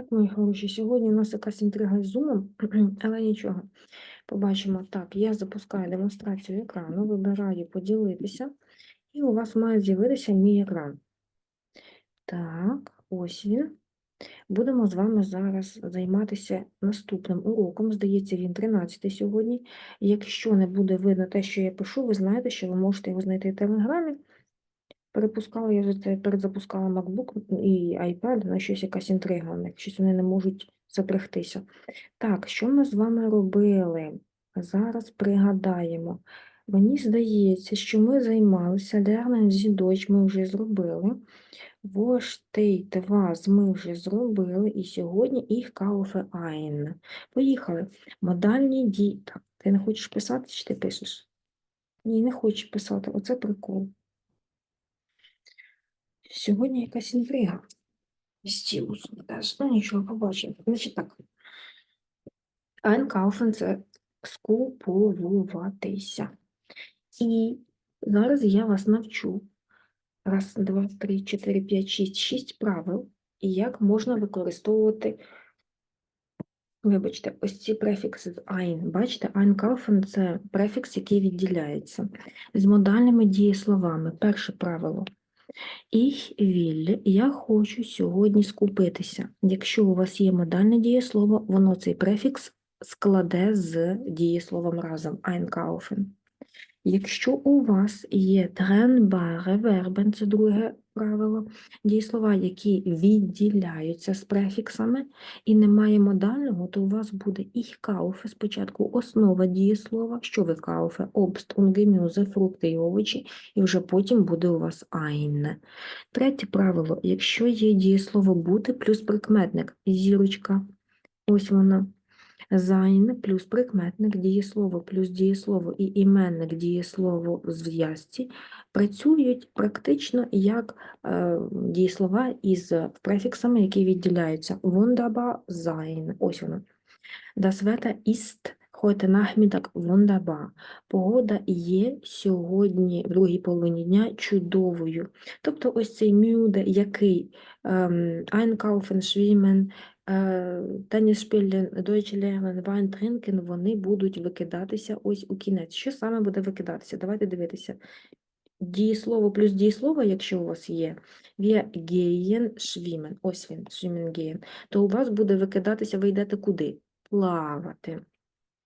Так, мої хороші, сьогодні у нас якась інтрига з зумом, але нічого. Побачимо. Так, я запускаю демонстрацію екрану, вибираю поділитися, і у вас має з'явитися мій екран. Так, ось він. Будемо з вами зараз займатися наступним уроком. Здається, він 13 сьогодні. Якщо не буде видно те, що я пишу, ви знаєте, що ви можете його знайти в Телеграмі. Перепускала я вже перезапускала MacBook і iPad, на щось якась інтрига, них, щось вони не можуть запрягтися. Так, що ми з вами робили? Зараз пригадаємо. Мені здається, що ми займалися Lernen Sie Deutsch, ми вже зробили. Steht was ми вже зробили, і сьогодні ich kaufe ein. Поїхали. Модальні дії. Так, ти не хочеш писати, чи ти пишеш? Ні, не хочеш писати. Оце прикол. Сьогодні якась інтрига. Стілус. Ну нічого, побачимо. Значить так. Einkaufen – це скуповуватися. І зараз я вас навчу. Раз, два, три, чотири, п'ять, шість, шість правил, і як можна використовувати, вибачте, ось ці префікси з ein. Бачите, einkaufen – це префікс, який відділяється. З модальними дієсловами. Перше правило. Ich will, я хочу сьогодні скупитися. Якщо у вас є модальне дієслово, воно цей префікс складе з дієсловом разом einkaufen. Якщо у вас є trennbare Verben, це друге правило, дієслова, які відділяються з префіксами і немає модального, то у вас буде ich kaufe, спочатку основа дієслова, що ви Obst und Gemüse, фрукти і овочі, і вже потім буде у вас ein. Третє правило, якщо є дієслово бути плюс прикметник, зірочка, ось вона. Sein плюс прикметник, дієслово плюс дієслово і іменник дієслово в зв'язці працюють практично як е, дієслова із префіксами, які відділяються. Wunderbar sein. Ось воно. Das Wetter ist heute Nachmittag wunderbar. Погода є сьогодні, в другій половині дня, чудовою. Тобто ось цей müde, який ем, einkaufen, schwimmen, е, Теніс spielen, Deutsch lernen, Wein trinken, вони будуть викидатися ось у кінець. Що саме буде викидатися? Давайте дивитися. Дієслово плюс дієслово, якщо у вас є, wir gehen schwimmen, ось він, schwimmen gehen, то у вас буде викидатися, ви йдете куди? Плавати.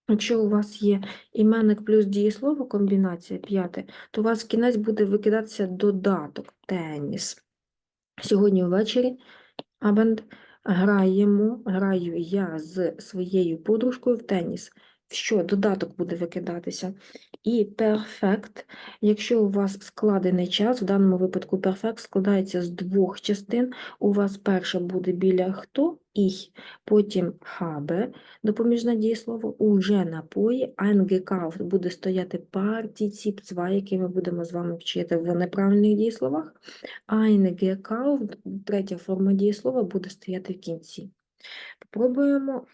Якщо у вас є іменник плюс дієслово, комбінація п'яте, то у вас в кінець буде викидатися додаток теніс. Сьогодні ввечері Абенд граємо, граю я з своєю подружкою в теніс. Що додаток буде викидатися? І перфект, якщо у вас складений час, в даному випадку перфект складається з двох частин. У вас перше буде біля хто, ich, потім habe, допоміжне дієслово, уже напої, eingekauft буде стояти партіціп 2, який ми будемо з вами вчити в неправильних дієсловах. Eingekauft, третя форма дієслова, буде стояти в кінці. Попробуємо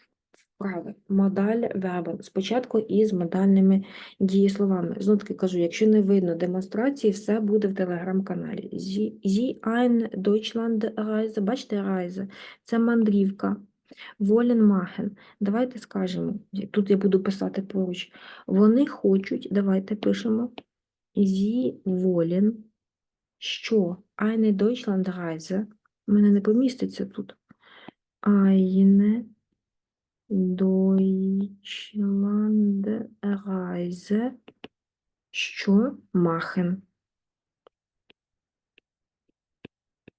вправи. Модаль вербен. Спочатку із модальними дієсловами. Знову таки кажу, якщо не видно демонстрації, все буде в телеграм-каналі. Sie ein Deutschland Reise. Бачите, Reise – це мандрівка. Wollen machen. Давайте скажемо, тут я буду писати поруч. Вони хочуть, давайте пишемо. Sie wollen, що eine Deutschland Reise. У мене не поміститься тут. Eine Deutschland Reise, що machen.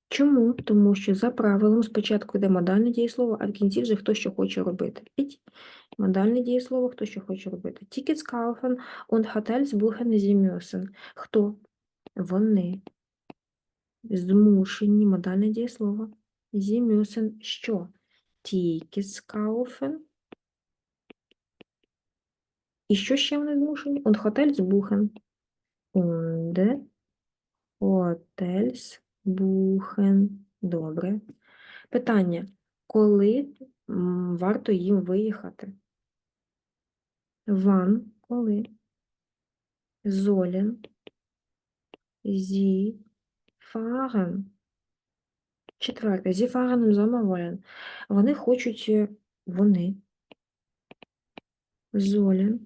Чому? Тому що за правилом спочатку йде модальне дієслово, а в кінці вже хто що хоче робити. Модальне дієслово, хто що хоче робити. Tickets kaufen und Hotels buchen Sie müssen. Хто? Вони. Змушені. Модальне дієслово. Sie müssen що? Tickets kaufen. І що ще вони змушені? Und Hotels buchen. Und Hotels buchen. Добре. Питання. Коли варто їм виїхати? Wann, коли? Sollen Sie fahren? Четверте. Fahren im Sommer. Вони хочуть, е, вони, sollen,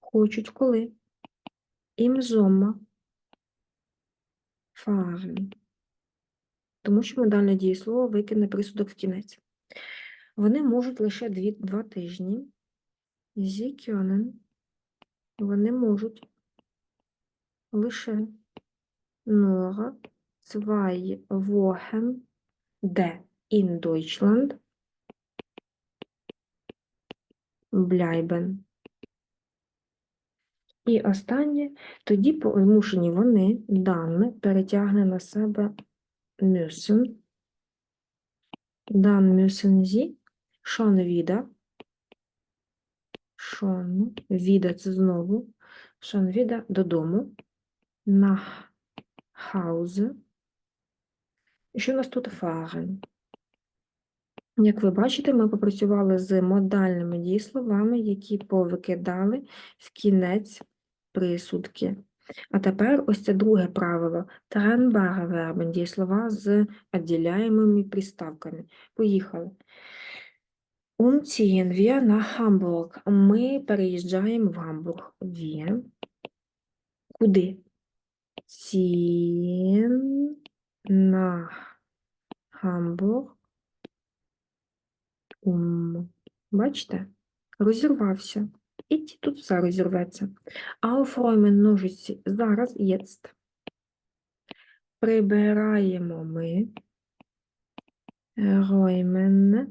хочуть коли? Sommer fahren. Тому що модальне дієслово викине присудок в кінець. Вони можуть лише дві, два тижні. Sie können. Вони можуть лише nur zwei Wochen де in Deutschland bleiben. І останнє, тоді примушені вони, дане, перетягне на себе müssen. Dann müssen sie schon wieder, schon wieder, це знову, schon wieder додому, nach Hause. Що у нас тут fahren? Як ви бачите, ми попрацювали з модальними дієсловами, які повикидали в кінець присудки. А тепер ось це друге правило. Тренбаре вербен, дієслова з відділяємими приставками. Поїхали. Umziehen wir nach Hamburg. Ми переїжджаємо в Гамбург. Wir. Куди? Ziehen nach Hamburg. Um. Бачите? Розірвався. І тут все розірветься. Aufräumen ножиці зараз, jetzt. Прибираємо ми. Räumen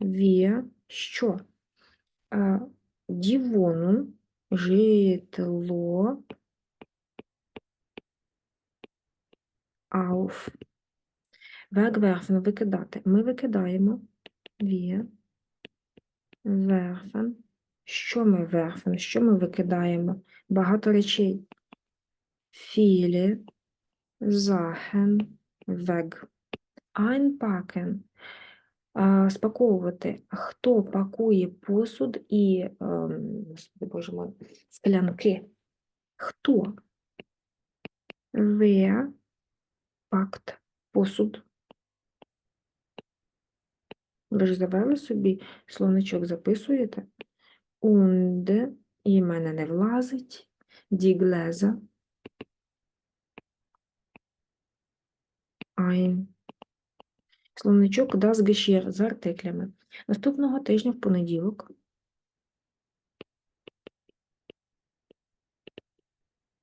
wir що? Die Wohnung, житло, auf. Wegwerfen, викидати. Ми викидаємо. Wir werfen. Що ми werfen? Що ми викидаємо? Багато речей. Viele Sachen weg. Einpacken. Спаковувати. Хто пакує посуд і, ем, Господи Боже мой, склянки? Хто? Wer packt посуд? Ви ж завели собі словничок, записуєте? Und, і мене не влазить. Gläser. Ein. Словничок das Geschirr з артиклями. Наступного тижня в понеділок.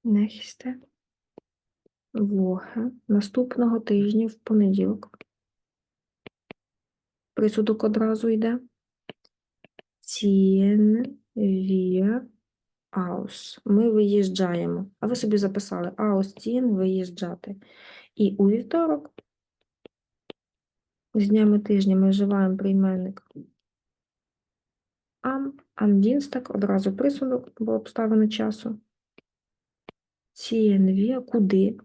Nächste Woche. Наступного тижня в понеділок. Присудок одразу йде. Ziehen wir aus. Ми виїжджаємо. А ви собі записали ausziehen – виїжджати. І у вівторок з днями тижня ми вживаємо прийменник am, am Dienstag, одразу присудок, бо обставини часу. Ziehen wir – куди?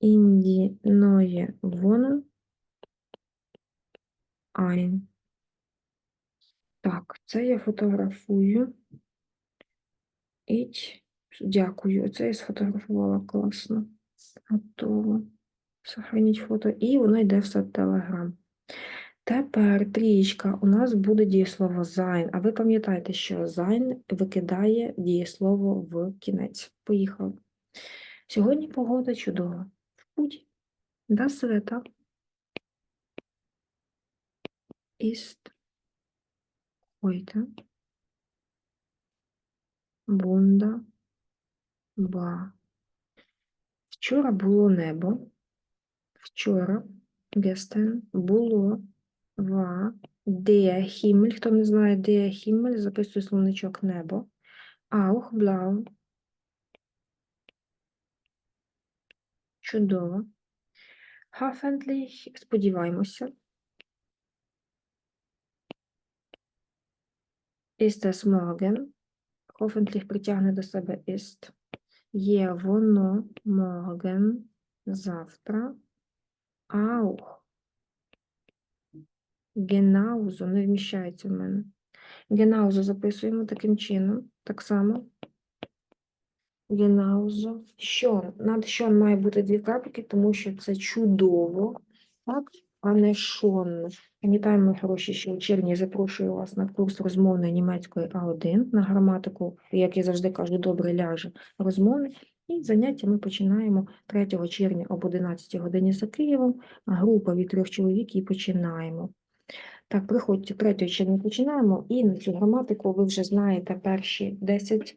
In die neue Wohnung ein. Так, це я фотографую. І дякую. Це я сфотографувала класно. Готово. Сохраніть фото. І воно йде все в Телеграм. Тепер трієчка. У нас буде дієслово sein. А ви пам'ятаєте, що sein викидає дієслово в кінець. Поїхали. Сьогодні погода чудова. В путь. Das Wetter ist heute wunderbar. Вчора було небо. Вчора, gestern, було war der Himmel. Хто не знає, der Himmel, записує словничок небо. Auch blau. Чудово. Hoffentlich, сподіваємося. Ist es morgen? Hoffentlich притягне до себе ist. Є воно morgen, завтра. Auch. Genauso не вміщається в мене. Genauso записуємо таким чином, так само. Genauso. Що? Над що має бути дві крапки, тому що це чудово, так? А не шон. Мої хороші, що у червні запрошую вас на курс розмовної німецької А1 на граматику, як я завжди кажу, добре ляже розмовний. І заняття ми починаємо 3 червня об 11 годині за Києвом. Група від трьох чоловік і починаємо. Так, приходьте 3 червня починаємо, і на цю граматику ви вже знаєте перші 10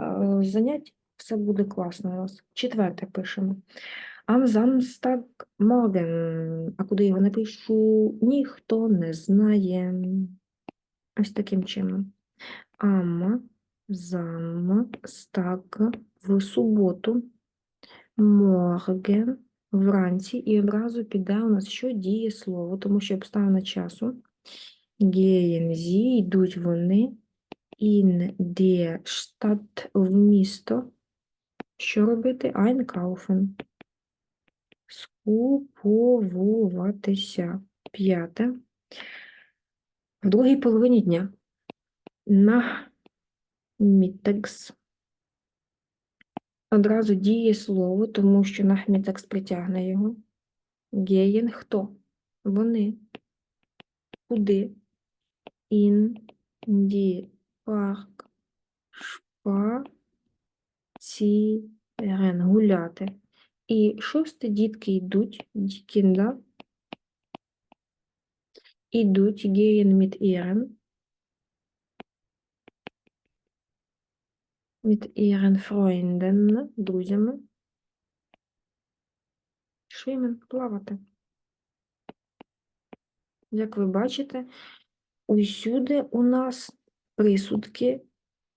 е, занять. Все буде класно у вас. Четверте пишемо. Am Samstag morgen. А куди його напишу? Ніхто не знає. Ось таким чином. Am Samstag в суботу. Morgen вранці. І одразу піде у нас що діє слово, тому що обставина часу. Gehen sie, йдуть вони. In die Stadt в місто. Що робити? Einkaufen. Скуповуватися. П'яте. В другій половині дня. На мітекс. Одразу діє слово, тому що нахмітекс притягне його. Геєн хто? Вони. Куди? Ін, ді, парк, шпа, ці, гуляти. І шосте дітки йдуть, дікінда, ідуть геєн міт ірен, міт ірен фройнден, друзями, швімен, плавати. Як ви бачите, усюди у нас присудки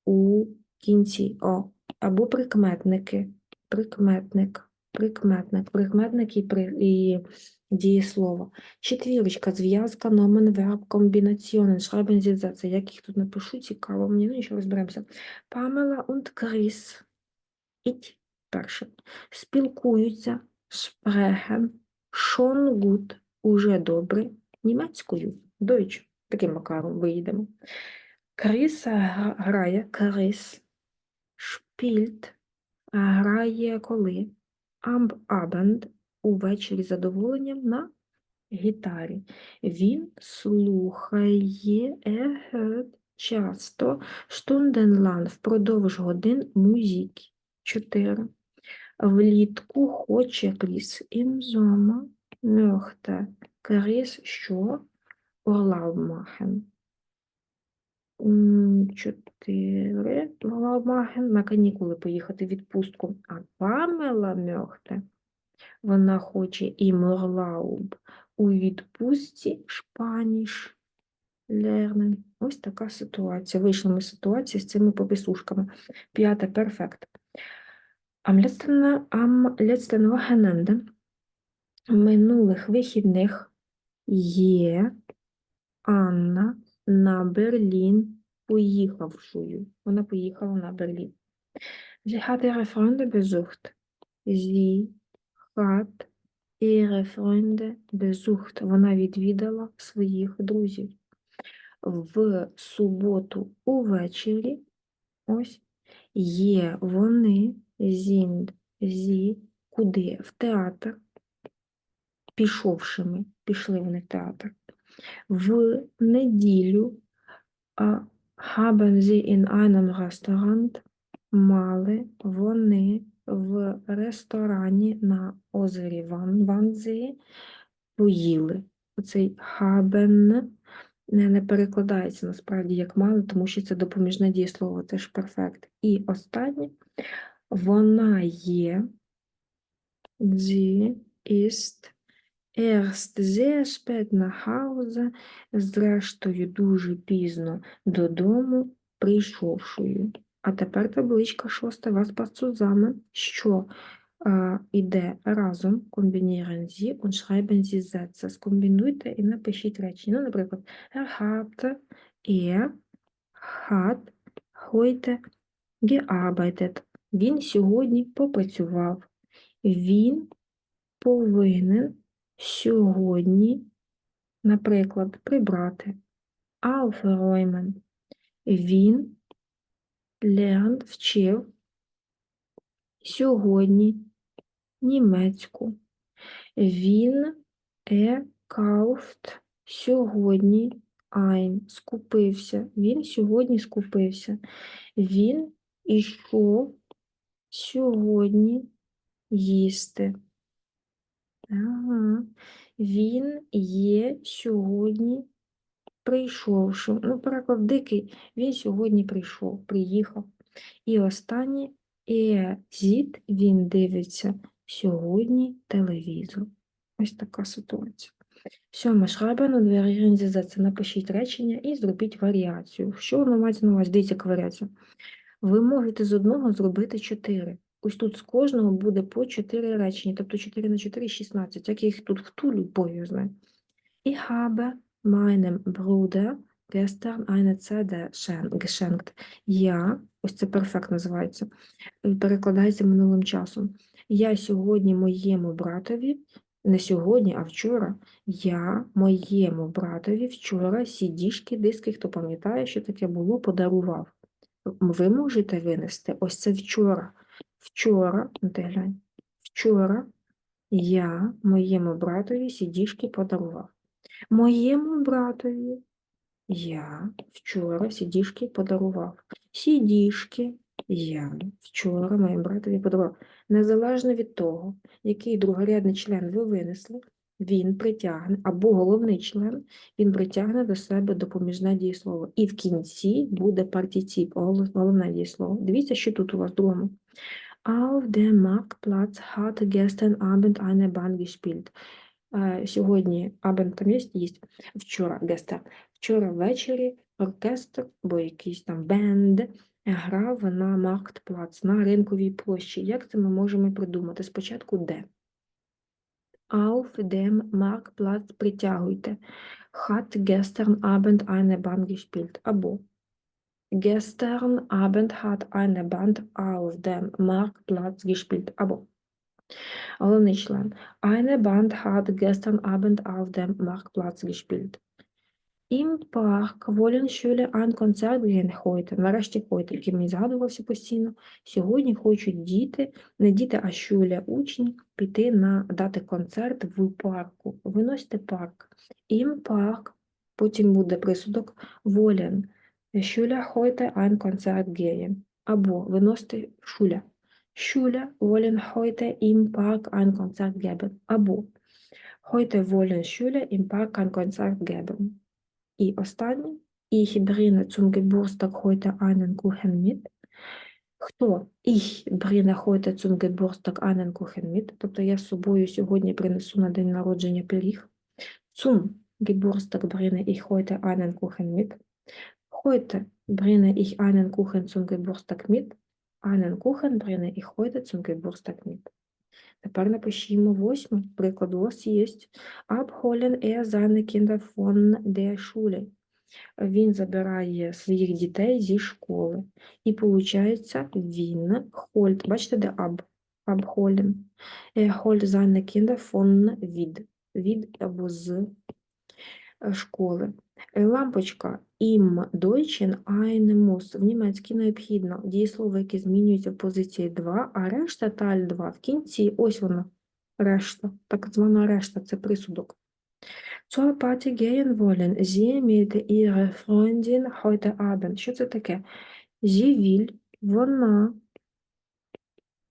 у кінці. О, або прикметники, прикметник, прикметник, прикметник і, при, і дієслово. Четвірочка, зв'язка, номен, верб, комбінаціонен, schreiben Sie Sätze. Як їх тут напишу, цікаво мені, ну нічого розберемося. Памела und Кріс. Іть перше. Спілкуються, sprechen, schon gut, уже добре, німецькою, Deutsch. Таким макаром виїдемо. Кріс грає, Кріс, шпільт, грає коли, Am Abend, увечері з задоволенням на гітарі. Він слухає er часто stundenlang, впродовж годин музики. Чотири. Влітку хоче Кріс Sommer möchte Кріс що? Urlaub machen. М, Чотири. Urlaub machen. На канікули поїхати в відпустку. А Памела möchte. Вона хоче im Urlaub. У відпустці Шпаніш lernen. Ось така ситуація. Вийшли ми з ситуації з цими пописушками. П'яте, перфект. Am минулих вихідних є Анна на Берлін поїхавшою. Вона поїхала на Берлін. Sie hat ihre Freunde besucht. Sie hat ihre Freunde besucht. Вона відвідала своїх друзів. В суботу увечері ось є вони sind sie куди? В театр. Пішовшими, пішли вони в театр. В неділю haben sie in einem Restaurant мали вони в ресторані на озері Ван, Ванзі поїли. Оцей haben не, не перекладається насправді як мали, тому що це допоміжне дієслово, це ж перфект. І останнє вона є sie ist erst sehr spät Hause, зрештою дуже пізно додому прийшовшою. А тепер табличка шоста вас zusammen, що а, іде разом, комбініруємо зі, und schreiben Sie Sätze. Скомбінуйте і напишіть речення. Ну, наприклад, er hat, er hat heute gearbeitet. Він сьогодні попрацював. Він повинен сьогодні, наприклад, прибрати. Aufräumen. Він lernt, вчив сьогодні німецьку. Він е kauft сьогодні ein скупився. Він сьогодні скупився. Він ішов сьогодні їсти. Ага. Він є сьогодні прийшовши. Ну, переклад дикий. Він сьогодні прийшов, приїхав. І останнє е зіт, він дивиться сьогодні телевізор. Ось така ситуація. Сьоме variieren Sie Sätze. Напишіть речення і зробіть варіацію. Що воно мається на увазі? Дивіться, яка варіація. Ви можете з одного зробити 4. Ось тут з кожного буде по 4 речення, тобто 4 на 4 – 16. Як я їх тут втулю, його знає. Ich habe meinem Bruder gestern eine CD geschenkt. Я, ось це перфект називається, е, перекладається минулим часом. Я сьогодні моєму братові, не сьогодні, а вчора, я моєму братові вчора сідішки, диски, хто пам'ятає, що таке було, подарував. Ви можете винести ось це вчора. Вчора, ну вчора я моєму братові сідішки подарував. Моєму братові я вчора сідішки подарував. Сідішки я вчора моєму братові подарував. Незалежно від того, який другорядний член ви винесли, він притягне, або головний член, він притягне до себе допоміжне дієслово. І в кінці буде партіціп, головне дієслово. Дивіться, що тут у вас в другому. Auf dem Marktplatz hat gestern Abend eine Bahn gespielt. Е, Сьогодні Abend там є? Є. Вчора gestern. Вчора ввечері оркестр, або якийсь там бенд грав на Marktplatz, на ринковій площі. Як це ми можемо придумати? Спочатку де? Auf dem Marktplatz притягуйте. Hat gestern Abend eine Band gespielt. Або Gestern Abend hat eine Band auf dem Marktplatz gespielt. Або Головний член. Eine Band hat gestern Abend auf dem Marktplatz gespielt. Im Park wollen Schüler ein Konzert gehen heute. Нарешті heute, який мені згадувався постійно. Сьогодні хочуть діти, не діти, а Schüler, учні, піти на дати концерт в парку. Виносите парк. Im Park, потім буде присудок wollen. Schüler heute ein Konzert gehen. Або виносите Schüler. Schüler wollen heute im Park ein Konzert geben. Або heute wollen Schüler im Park ein Konzert geben. І останнє. Ich bringe zum Geburtstag heute einen Kuchen mit. Хто? Ich bringe heute zum Geburtstag einen Kuchen mit. Тобто я з собою сьогодні принесу на день народження пиріг. Zum Geburtstag bringe ich heute einen Kuchen mit. Heute bringe ich einen Kuchen zum Geburtstag mit. Einen Kuchen bringe ich heute zum Geburtstag mit. Тепер напишімо восьме. Приклад у вас є. Abholen er seine Kinder von der Schule. Він забирає своїх дітей зі школи. І виходить, він holt. Бачите, де ab? Abholen. Er holt seine Kinder von від. Від або з е, школи. Лампочка im Deutschen eine muss. В німецькій необхідно дієслово, яке змінюється в позиції 2, а решта таль 2 в кінці. Ось воно. Решта. Так звана решта це присудок. Zur Party gehen wollen Sie mit Ihrer Freundin heute Abend. Що це таке? Sie will, вона.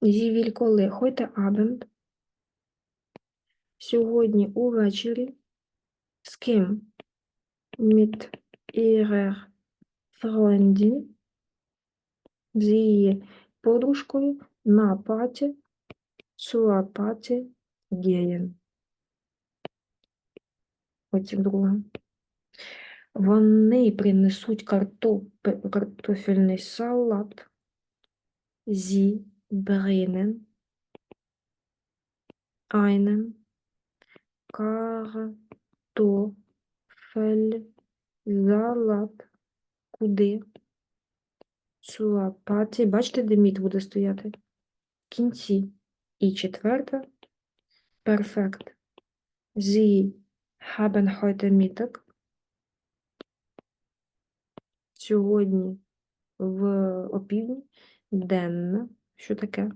Sie will коли? Heute Abend. Сьогодні увечері. З ким? Mit ihrer Freundin. З її подружкою на паті. Zur Party gehen. Потім друге. Вони принесуть картоп... картофельний салат. Sie bringen einen Kartoffelsalat. Куди? Zur Бачите, де міт буде стояти? В кінці. І четверте. Перфект. Sie haben heute Mittag. Сьогодні в опівдні. Денно. Що таке?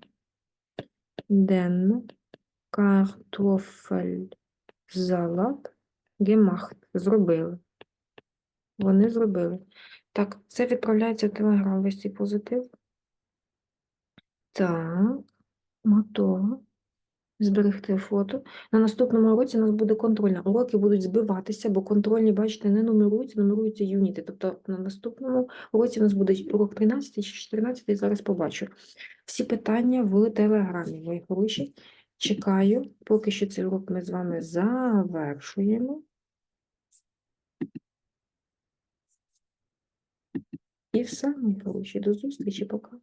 den Kartoffelsalat gemacht. Зробили. Вони зробили. Так, це відправляється в Телеграм, весь цей позитив. Так, готово. Зберегти фото. На наступному уроці у нас буде контрольна. Уроки будуть збиватися, бо контрольні, бачите, не нумеруються, нумеруються юніти. Тобто на наступному уроці у нас буде урок 13 чи 14, зараз побачу. Всі питання в Телеграмі. Ви хороші. Чекаю. Поки що цей урок ми з вами завершуємо. І все, мої хороші. До зустрічі, пока.